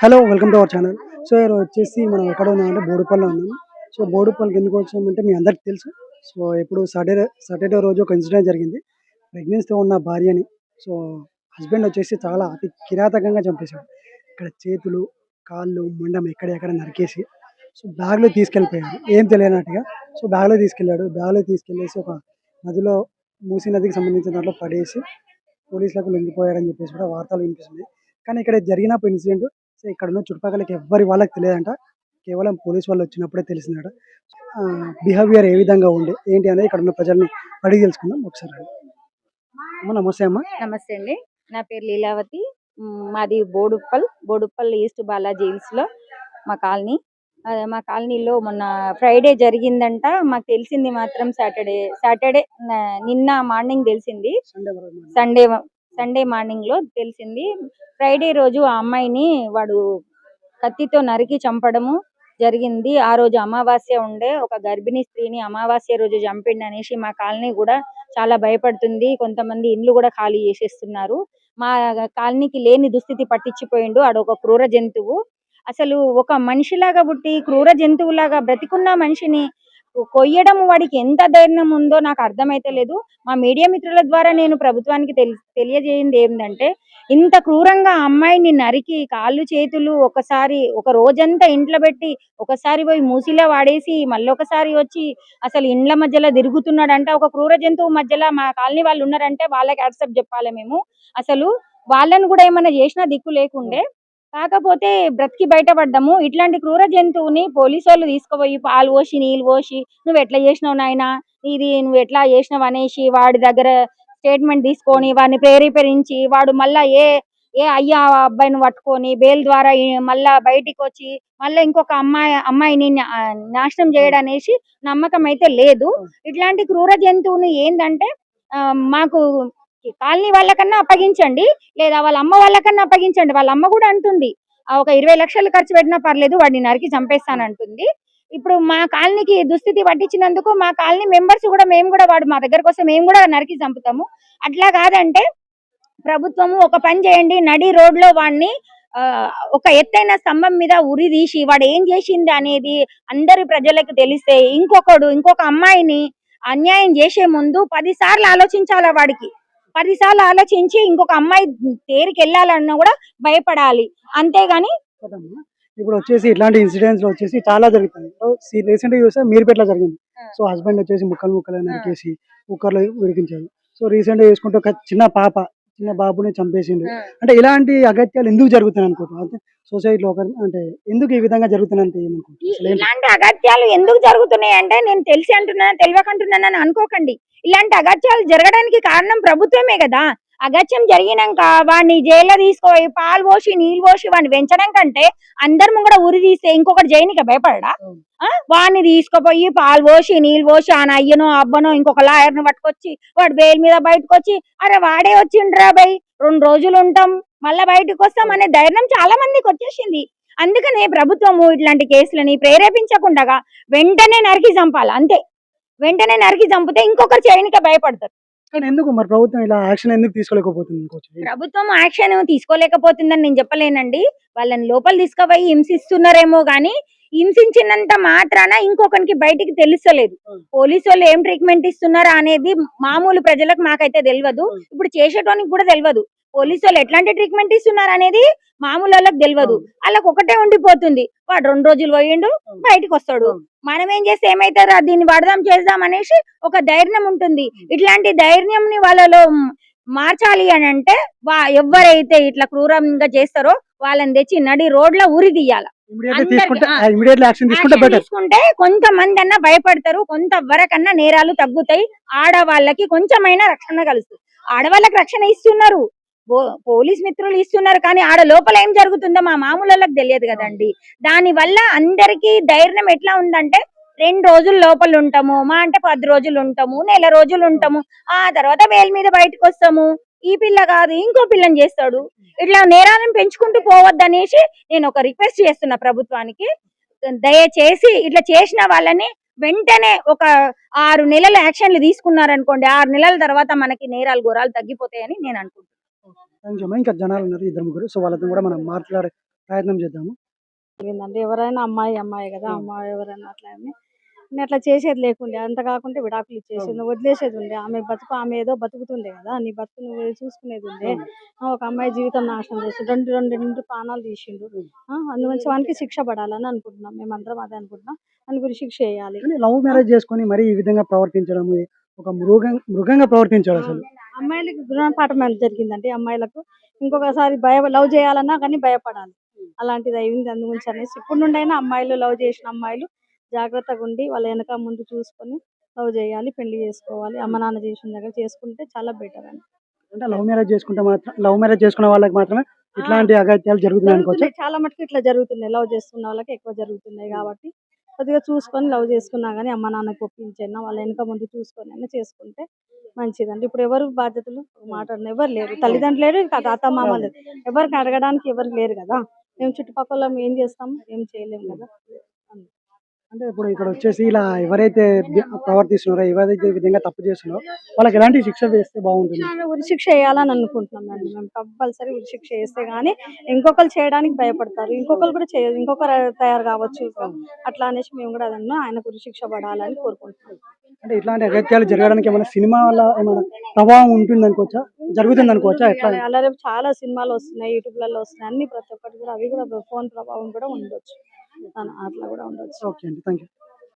Hello welcome to our channel. So ఈరోజు వచ్చేసి మనం ఎక్కడ ఉన్నామంటే బోడుపల్లిలో ఉన్నాం. సో బోడుపల్లికి ఎందుకు వచ్చామంటే మీ అందరికి తెలుసు. సో ఇప్పుడు సాటర్డే సాటర్డే రోజు ఒక ఇన్సిడెంట్ జరిగింది. ప్రెగ్నెన్సీతో ఉన్న భార్యని సో హస్బెండ్ వచ్చేసి చాలా అతి కిరాతకంగా చంపేశాడు. ఇక్కడ చేతులు కాళ్ళు ముండం ఎక్కడెక్కడ నరికేసి సో బ్యాగ్లో తీసుకెళ్ళిపోయాడు. ఏం తెలియనట్టుగా సో బ్యాగ్లో తీసుకెళ్ళాడు. బ్యాగ్లో తీసుకెళ్ళేసి ఒక నదిలో మూసీ నదికి సంబంధించిన దాంట్లో పడేసి పోలీసులకు లొంగిపోయాడని చెప్పేసి కూడా వార్తలు వినిపిస్తున్నాయి. కానీ ఇక్కడ జరిగిన ఇన్సిడెంట్ సో ఇక్కడ ఉన్న చుట్టుపక్కలకి ఎవ్వరి వాళ్ళకి తెలియదంట. కేవలం పోలీస్ వాళ్ళు వచ్చినప్పుడే తెలిసిందట. బిహేవియర్ ఏ విధంగా ఉండే ఏంటి అనేది ఇక్కడ ఉన్న ప్రజల్ని అడిగి తెలుసుకుందాం. ఒకసారి అమ్మ నమస్తే అమ్మ. నమస్తే అండి. నా పేరు లీలావతి. మాది బోడుప్పల్. బోడుప్పల్ ఈస్ట్ బాలాజీ హిల్స్లో మా కాలనీ. మా కాలనీలో మొన్న ఫ్రైడే జరిగిందంట. మాకు తెలిసింది మాత్రం సాటర్డే సాటర్డే నిన్న మార్నింగ్ తెలిసింది. సండే. సండే మార్నింగ్లో తెలిసింది. ఫ్రైడే రోజు ఆ అమ్మాయిని వాడు కత్తితో నరికి చంపడము జరిగింది. ఆ రోజు అమావాస్య ఉండే ఒక గర్భిణీ స్త్రీని అమావాస్య రోజు చంపిండి అనేసి మా కాలనీ కూడా చాలా భయపడుతుంది. కొంతమంది ఇండ్లు కూడా ఖాళీ చేసేస్తున్నారు. మా కాలనీకి లేని దుస్థితి పట్టించిపోయిండు. ఆడ ఒక క్రూర జంతువు. అసలు ఒక మనిషిలాగా పుట్టి క్రూర జంతువులాగా బ్రతికున్న మనిషిని కొయ్యడం వాడికి ఎంత ధైర్యం ఉందో నాకు అర్థమైతే లేదు. మా మీడియా మిత్రుల ద్వారా నేను ప్రభుత్వానికి తెలి తెలియజేయింది ఏంటంటే ఇంత క్రూరంగా ఆ అమ్మాయిని నరికి కాళ్ళు చేతులు ఒకసారి ఒక రోజంతా ఇంట్లో పెట్టి ఒకసారి పోయి మూసిలో వాడేసి మళ్ళొకసారి వచ్చి అసలు ఇండ్ల మధ్యలో తిరుగుతున్నాడంటే ఒక క్రూర జంతువు మధ్యలో మా కాలనీ వాళ్ళు ఉన్నారంటే వాళ్ళకి యాక్సెప్ట్ చెప్పాలి మేము. అసలు వాళ్ళని కూడా ఏమైనా చేసినా దిక్కు లేకుండే కాకపోతే బ్రతికి బయటపడ్డాము. ఇట్లాంటి క్రూర జంతువుని పోలీసు వాళ్ళు తీసుకుపోయి పాలు పోసి నీళ్ళు పోసి నువ్వు ఎట్లా చేసినావు నాయనా? ఇది నువ్వు ఎట్లా చేసినావు? అనేసి వాడి దగ్గర స్టేట్మెంట్ తీసుకొని వాడిని ప్రేరేపరించి వాడు మళ్ళా ఏ ఏ అయ్యా అబ్బాయిని పట్టుకొని బెయిల్ ద్వారా మళ్ళా బయటికి వచ్చి మళ్ళీ ఇంకొక అమ్మాయి అమ్మాయిని నాశనం చేయడం అనేసి నమ్మకం అయితే లేదు. ఇట్లాంటి క్రూర జంతువుని ఏందంటే ఆ, మాకు కాలనీ వాళ్ళకన్నా అప్పగించండి లేదా వాళ్ళ అమ్మ వాళ్ళకన్నా అప్పగించండి. వాళ్ళ అమ్మ కూడా అంటుంది ఆ ఒక ఇరవై లక్షలు ఖర్చు పెట్టినా పర్లేదు వాడిని నరికి చంపేస్తానంటుంది ఇప్పుడు మా కాలనీకి దుస్థితి పట్టించినందుకు మా కాలనీ మెంబర్స్ కూడా మేము కూడా వాడు మా దగ్గర కోసం మేము కూడా నరికి చంపుతాము. అట్లా కాదంటే ప్రభుత్వము ఒక పని చేయండి నడి రోడ్లో వాడిని ఒక ఎత్తైన స్తంభం మీద ఉరి తీసి వాడు ఏం చేసింది అనేది అందరి ప్రజలకు తెలిస్తే ఇంకొకడు ఇంకొక అమ్మాయిని అన్యాయం చేసే ముందు పది సార్లు ఆలోచించాలా వాడికి? పది సార్లు ఆలోచించి ఇంకొక అమ్మాయి తేరికి వెళ్ళాలన్నా కూడా భయపడాలి. అంతేగాని ఇప్పుడు వచ్చేసి ఇట్లాంటి ఇన్సిడెంట్స్ వచ్చేసి చాలా జరుగుతాయి రీసెంట్గా చూస్తే మీరుపేటలో జరిగింది. సో హస్బెండ్ వచ్చేసి ముక్కలు ముక్కలు నరికేసి కుక్కర్లో ఉడికించారు సో రీసెంట్గా చూసుకుంటే ఒక చిన్న పాప చిన్న బాబుని చంపేసిండు. అంటే ఇలాంటి అగత్యాలు ఎందుకు జరుగుతున్నాయి అనుకుంటున్నాను అంటే సొసైటీలో అంటే ఎందుకు ఈ విధంగా ఏంటి? ఇలాంటి అగత్యాలు ఎందుకు జరుగుతున్నాయి అంటే నేను తెలిసి అంటున్నాను తెలియకంటున్నానని అనుకోకండి. ఇలాంటి అగత్యాలు జరగడానికి కారణం ప్రభుత్వమే కదా. అగత్యం జరిగినాక వాడిని జైల్లో తీసుకుపోయి పాలు పోసి నీళ్ళు పోసి వాడిని పెంచడం కంటే అందరి ముంగడ ఉరి తీస్తే ఇంకొకటి జైలుకి భయపడడా? వాడిని తీసుకుపోయి పాలు పోసి నీళ్ళు పోసి ఆ అయ్యనో అబ్బనో ఇంకొక లాయర్ని పట్టుకొచ్చి వాడు బెయిల్ మీద బయటకు వచ్చి అరే వాడే వచ్చిండ్రా బై రెండు రోజులు ఉంటాం. మళ్ళా బయటకు వస్తాం అనే ధైర్యం చాలా మందికి వచ్చేసింది. అందుకనే ప్రభుత్వము ఇట్లాంటి కేసులని ప్రేరేపించకుండా వెంటనే నరికి చంపాలి అంతే. వెంటనే నరికి చంపితే ఇంకొకరు చేయనిక భయపడతారు. కానీ ఎందుకు మరి ప్రభుత్వం ఇలా యాక్షన్ ఎందుకు తీసుకోలేకపోతుంది ప్రభుత్వం యాక్షన్ తీసుకోలేకపోతుందని నేను చెప్పలేనండి. వాళ్ళని లోపల తీసుకుపోయి హింసిస్తున్నారేమో గాని హింసించినంత మాత్రాన ఇంకొకరికి బయటికి తెలుస్తలేదు. పోలీసు వాళ్ళు ఏం ట్రీట్మెంట్ ఇస్తున్నారా అనేది మామూలు ప్రజలకు మాకైతే తెలియదు. ఇప్పుడు చేసేటోనికి కూడా తెలియదు పోలీసు వాళ్ళు ఎట్లాంటి ట్రీట్మెంట్ ఇస్తున్నారు అనేది మామూలు వాళ్ళకి తెలియదు. వాళ్ళకి ఒకటే ఉండిపోతుంది. వాడు రెండు రోజులు పోయిండు. బయటకు వస్తాడు. మనం ఏం చేస్తే ఏమైతారా? దీన్ని పడదాం చేద్దాం అనేసి ఒక ధైర్యం ఉంటుంది. ఇట్లాంటి ధైర్యంని వాళ్ళలో మ్, మార్చాలి అని అంటే వా ఎవరైతే ఇట్లా క్రూరంగా చేస్తారో వాళ్ళని తెచ్చి నడి రోడ్ల ఉరి తీయాల. తీసుకుంటే కొంతమంది అన్న భయపడతారు కొంత వరకన్నా నేరాలు తగ్గుతాయి. ఆడవాళ్ళకి కొంచెమైనా రక్షణ కలుస్తుంది. ఆడవాళ్ళకి రక్షణ ఇస్తున్నారు. పోలీస్ మిత్రులు ఇస్తున్నారు కానీ ఆడ లోపల ఏం జరుగుతుందో మా మామూలులకు తెలియదు కదండి. దాని వల్ల అందరికి ధైర్యం ఎట్లా ఉందంటే రెండు రోజులు లోపల ఉంటాము మా అంటే పది రోజులు ఉంటాము నెల రోజులు ఉంటాము ఆ తర్వాత వేల మీద బయటకు వస్తాము. ఈ పిల్ల కాదు ఇంకో పిల్లని చేస్తాడు. ఇట్లా నేరాలను పెంచుకుంటూ పోవద్దనేసి నేను ఒక రిక్వెస్ట్ చేస్తున్నా ప్రభుత్వానికి. దయచేసి ఇట్లా చేసిన వాళ్ళని వెంటనే ఒక ఆరు నెలల యాక్షన్లు తీసుకున్నారనుకోండి ఆరు నెలల తర్వాత మనకి నేరాలు ఘోరాలు తగ్గిపోతాయని నేను అనుకుంటున్నాను థ్యాంక్ యూ ఇంకా జనాలు ఉన్నారు ఇద్దరు ముగ్గురు. సో వాళ్ళతో కూడా మనం మాట్లాడే ప్రయత్నం చేద్దాము. ఏంటంటే ఎవరైనా అమ్మాయి అమ్మాయి కదా? అమ్మాయి ఎవరైనా అట్లా అని. నేను అట్లా చేసేది లేకుండే. అంత కాకుంటే విడాకులు ఇచ్చేసింది వదిలేసేది ఉండే. ఆమె బతుకు ఆమె ఏదో బతుకుతుండే కదా? నీ బతుకు నువ్వు చూసుకునేది ఉండే. ఒక అమ్మాయి జీవితం నాశనం చేసి రెండు రెండు రెండు ప్రాణాలు తీసిండు. అందుగురించి వానికి శిక్ష పడాలని అనుకుంటున్నాం. మేమందరం అదే అనుకుంటున్నాం. అని గురించి శిక్ష వేయాలి. లవ్ మ్యారేజ్ చేసుకొని మరి ఈ విధంగా ప్రవర్తించడం ఒక మృగం మృగంగా ప్రవర్తించాడు అసలు. అమ్మాయిలకి గుణపాఠం అనేది జరిగిందండి అమ్మాయిలకు ఇంకొకసారి భయ లవ్ చేయాలన్నా కానీ భయపడాలి. అలాంటిది అయింది అందుగురించి అనేసి ఇప్పుడు నుండి అయినా అమ్మాయిలు లవ్ చేసిన అమ్మాయిలు జాగ్రత్తగా ఉండి వాళ్ళ వెనక ముందు చూసుకొని లవ్ చేయాలి పెళ్ళి చేసుకోవాలి. అమ్మ నాన్న చేసిన దగ్గర చేసుకుంటే చాలా బెటర్ అని. అంటే లవ్ మ్యారేజ్ చేసుకుంటే మాత్రం లవ్ మ్యారేజ్ చేసుకున్న వాళ్ళకి మాత్రమే ఇట్లాంటి అగత్యాలు జరుగుతున్నాయి. అనుకోవచ్చు చాలా మటుకు ఇట్లా జరుగుతున్నాయి. లవ్ చేస్తున్న వాళ్ళకి ఎక్కువ జరుగుతున్నాయి కాబట్టి కొద్దిగా చూసుకొని లవ్ చేసుకున్నా కానీ అమ్మ నాన్నకి ఒప్పించైనా వాళ్ళ వెనక ముందు చూసుకొని అయినా చేసుకుంటే మంచిదండి. ఇప్పుడు ఎవరు బాధ్యతలు? మాట్లాడిన మాట ఎవరు లేరు. తల్లిదండ్రులు లేరు తాత మామ లేరు. ఎవరికి అడగడానికి ఎవరు లేరు కదా. మేము చుట్టుపక్కల ఏం చేస్తాము ఏం చేయలేము కదా. అంటే ఇప్పుడు ఇక్కడ వచ్చేసి ఇలా ఎవరైతే ప్రవర్తిస్తున్నారో ఎవరైతే విధంగా తప్పు చేస్తున్నారో వాళ్ళకి ఎలాంటి శిక్ష వేస్తే బాగుంటుంది? ఆమె ఉరి శిక్ష వేయాలని అనుకుంటున్నాం అండి మేము కంపల్సరీ ఉరి శిక్ష వేస్తే గానీ ఇంకొకరు చేయడానికి భయపడతారు. ఇంకొకరు కూడా చేయరు. ఇంకొకరు తయారు కావచ్చు. అట్లా అనేసి మేము కూడా అదన్నా ఆయనకు ఉరి శిక్ష పడాలని కోరుకుంటున్నాం. అంటే ఇట్లాంటి అగత్యాలు జరగడానికి ఏమైనా సినిమా వల్ల ఏమైనా ప్రభావం ఉంటుంది అనుకోవచ్చా జరుగుతుంది అనుకోవచ్చా ఎట్లా అలా- రేపు చాలా సినిమాలు వస్తున్నాయి యూట్యూబ్లలో వస్తున్నాయి. అన్ని ప్రతి ఒక్కటి కూడా అవి కూడా ఫోన్ ప్రభావం కూడా ఉండొచ్చు. అట్లా కూడా ఉండొచ్చు. ఓకే అండి. Thank you